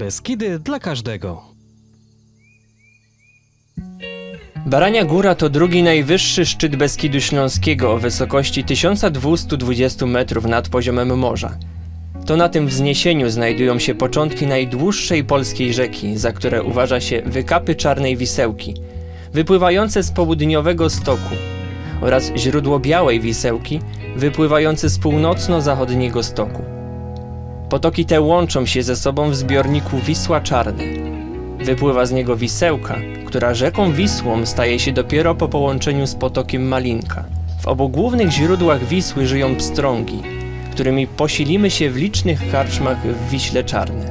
Beskidy dla każdego. Barania Góra to drugi najwyższy szczyt Beskidu Śląskiego o wysokości 1220 metrów nad poziomem morza. To na tym wzniesieniu znajdują się początki najdłuższej polskiej rzeki, za które uważa się wykapy Czarnej Wisełki, wypływające z południowego stoku, oraz źródło Białej Wisełki, wypływające z północno-zachodniego stoku. Potoki te łączą się ze sobą w zbiorniku Wisła Czarny. Wypływa z niego Wisełka, która rzeką Wisłą staje się dopiero po połączeniu z potokiem Malinka. W obu głównych źródłach Wisły żyją pstrągi, którymi posilimy się w licznych karczmach w Wiśle Czarne.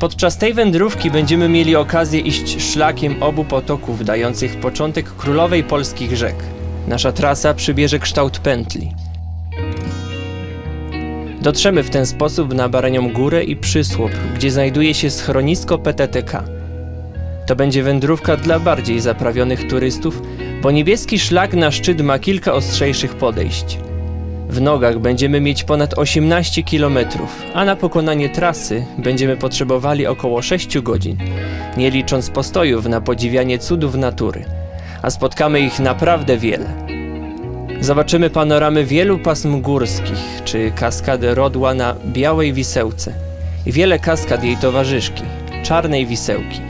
Podczas tej wędrówki będziemy mieli okazję iść szlakiem obu potoków dających początek królowej polskich rzek. Nasza trasa przybierze kształt pętli. Dotrzemy w ten sposób na Baranią Górę i Przysłop, gdzie znajduje się schronisko PTTK. To będzie wędrówka dla bardziej zaprawionych turystów, bo niebieski szlak na szczyt ma kilka ostrzejszych podejść. W nogach będziemy mieć ponad 18 km, a na pokonanie trasy będziemy potrzebowali około 6 godzin, nie licząc postojów na podziwianie cudów natury, a spotkamy ich naprawdę wiele. Zobaczymy panoramy wielu pasm górskich, czy kaskadę Rodła na Białej Wisełce i wiele kaskad jej towarzyszki, Czarnej Wisełki.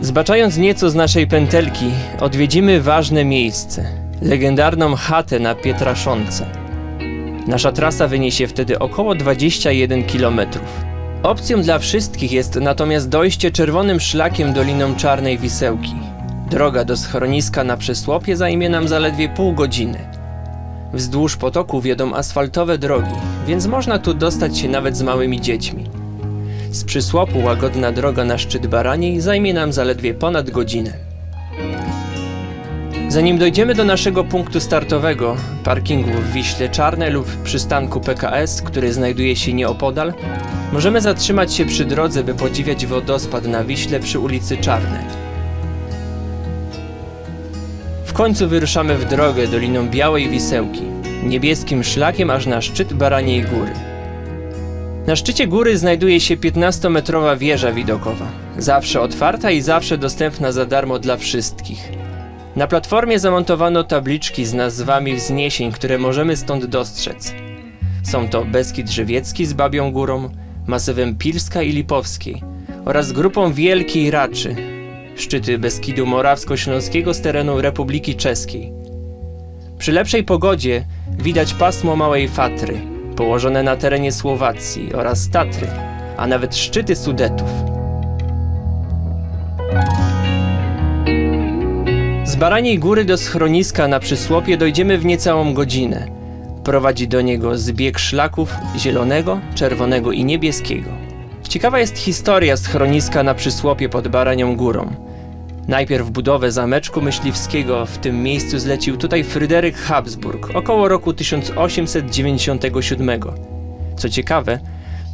Zbaczając nieco z naszej pętelki, odwiedzimy ważne miejsce, legendarną chatę na Pietraszonce. Nasza trasa wyniesie wtedy około 21 km. Opcją dla wszystkich jest natomiast dojście czerwonym szlakiem doliną Czarnej Wisełki. Droga do schroniska na Przysłopie zajmie nam zaledwie pół godziny. Wzdłuż potoku wiodą asfaltowe drogi, więc można tu dostać się nawet z małymi dziećmi. Z przysłopu łagodna droga na szczyt Baraniej zajmie nam zaledwie ponad godzinę. Zanim dojdziemy do naszego punktu startowego, parkingu w Wiśle Czarne lub przystanku PKS, który znajduje się nieopodal, możemy zatrzymać się przy drodze, by podziwiać wodospad na Wiśle przy ulicy Czarnej. W końcu wyruszamy w drogę doliną Białej Wisełki, niebieskim szlakiem aż na szczyt Baraniej Góry. Na szczycie góry znajduje się 15-metrowa wieża widokowa, zawsze otwarta i zawsze dostępna za darmo dla wszystkich. Na platformie zamontowano tabliczki z nazwami wzniesień, które możemy stąd dostrzec. Są to Beskid Żywiecki z Babią Górą, masywem Pilska i Lipowskiej oraz grupą Wielkiej Raczy, szczyty Beskidu Morawsko-Śląskiego z terenu Republiki Czeskiej. Przy lepszej pogodzie widać pasmo Małej Fatry, położone na terenie Słowacji oraz Tatry, a nawet szczyty Sudetów. Z Baraniej Góry do schroniska na Przysłopie dojdziemy w niecałą godzinę. Prowadzi do niego zbieg szlaków zielonego, czerwonego i niebieskiego. Ciekawa jest historia schroniska na Przysłopie pod Baranią Górą. Najpierw budowę zameczku myśliwskiego w tym miejscu zlecił tutaj Fryderyk Habsburg około roku 1897. Co ciekawe,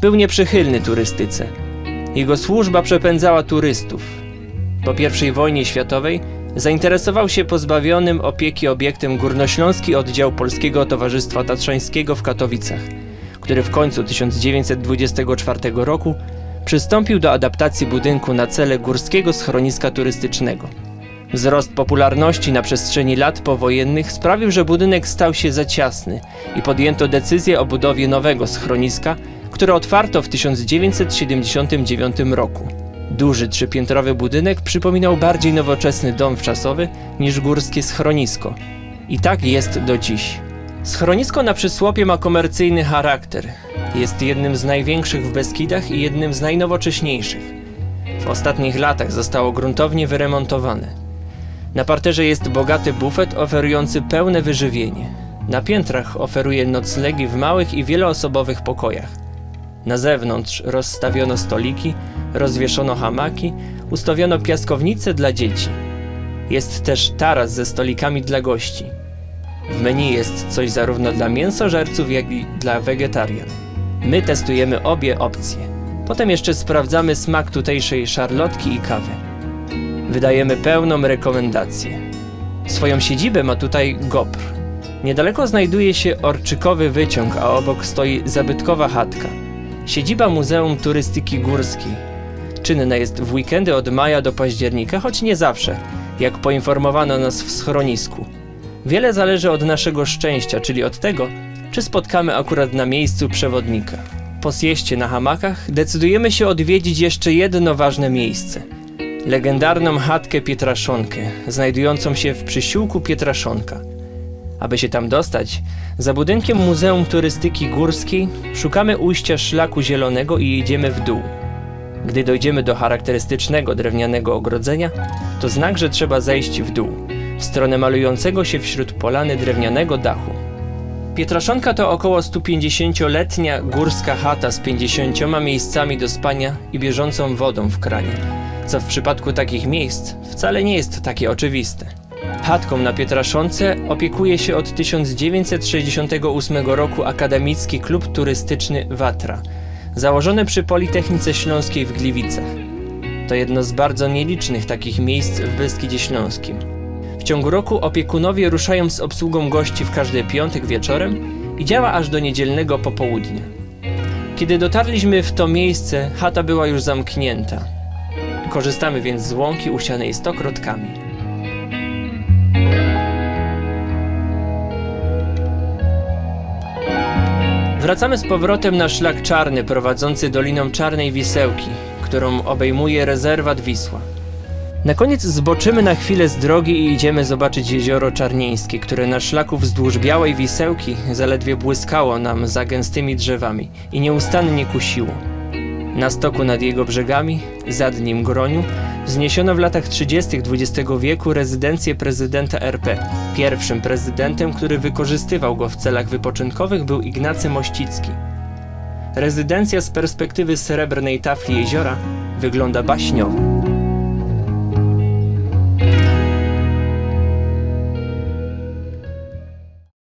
był nieprzychylny turystyce. Jego służba przepędzała turystów. Po I wojnie światowej zainteresował się pozbawionym opieki obiektem Górnośląski Oddział Polskiego Towarzystwa Tatrzańskiego w Katowicach, który w końcu 1924 roku przystąpił do adaptacji budynku na cele górskiego schroniska turystycznego. Wzrost popularności na przestrzeni lat powojennych sprawił, że budynek stał się za ciasny i podjęto decyzję o budowie nowego schroniska, które otwarto w 1979 roku. Duży trzypiętrowy budynek przypominał bardziej nowoczesny dom wczasowy niż górskie schronisko. I tak jest do dziś. Schronisko na Przysłopie ma komercyjny charakter. Jest jednym z największych w Beskidach i jednym z najnowocześniejszych. W ostatnich latach zostało gruntownie wyremontowane. Na parterze jest bogaty bufet oferujący pełne wyżywienie. Na piętrach oferuje noclegi w małych i wieloosobowych pokojach. Na zewnątrz rozstawiono stoliki, rozwieszono hamaki, ustawiono piaskownice dla dzieci. Jest też taras ze stolikami dla gości. W menu jest coś zarówno dla mięsożerców, jak i dla wegetarian. My testujemy obie opcje. Potem jeszcze sprawdzamy smak tutejszej szarlotki i kawy. Wydajemy pełną rekomendację. Swoją siedzibę ma tutaj GOPR. Niedaleko znajduje się orczykowy wyciąg, a obok stoi zabytkowa chatka. Siedziba Muzeum Turystyki Górskiej. Czynne jest w weekendy od maja do października, choć nie zawsze, jak poinformowano nas w schronisku. Wiele zależy od naszego szczęścia, czyli od tego, czy spotkamy akurat na miejscu przewodnika. Po zjeździe na hamakach decydujemy się odwiedzić jeszcze jedno ważne miejsce. Legendarną chatkę Pietraszonkę, znajdującą się w przysiłku Pietraszonka. Aby się tam dostać, za budynkiem Muzeum Turystyki Górskiej szukamy ujścia szlaku zielonego i jedziemy w dół. Gdy dojdziemy do charakterystycznego drewnianego ogrodzenia, to znak, że trzeba zejść w dół, w stronę malującego się wśród polany drewnianego dachu. Pietraszonka to około 150-letnia górska chata z 50 miejscami do spania i bieżącą wodą w kranie, co w przypadku takich miejsc wcale nie jest takie oczywiste. Chatką na Pietraszonce opiekuje się od 1968 roku Akademicki Klub Turystyczny Watra, założony przy Politechnice Śląskiej w Gliwicach. To jedno z bardzo nielicznych takich miejsc w Beskidzie Śląskim. Ciągu roku opiekunowie ruszają z obsługą gości w każdy piątek wieczorem i działa aż do niedzielnego popołudnia. Kiedy dotarliśmy w to miejsce, chata była już zamknięta. Korzystamy więc z łąki usianej stokrotkami. Wracamy z powrotem na szlak czarny prowadzący doliną Czarnej Wisełki, którą obejmuje rezerwat Wisła. Na koniec zboczymy na chwilę z drogi i idziemy zobaczyć jezioro Czarnieńskie, które na szlaku wzdłuż Białej Wisełki zaledwie błyskało nam za gęstymi drzewami i nieustannie kusiło. Na stoku nad jego brzegami, zadnim groniu, wzniesiono w latach 30. XX wieku rezydencję prezydenta RP. Pierwszym prezydentem, który wykorzystywał go w celach wypoczynkowych był Ignacy Mościcki. Rezydencja z perspektywy srebrnej tafli jeziora wygląda baśniowo.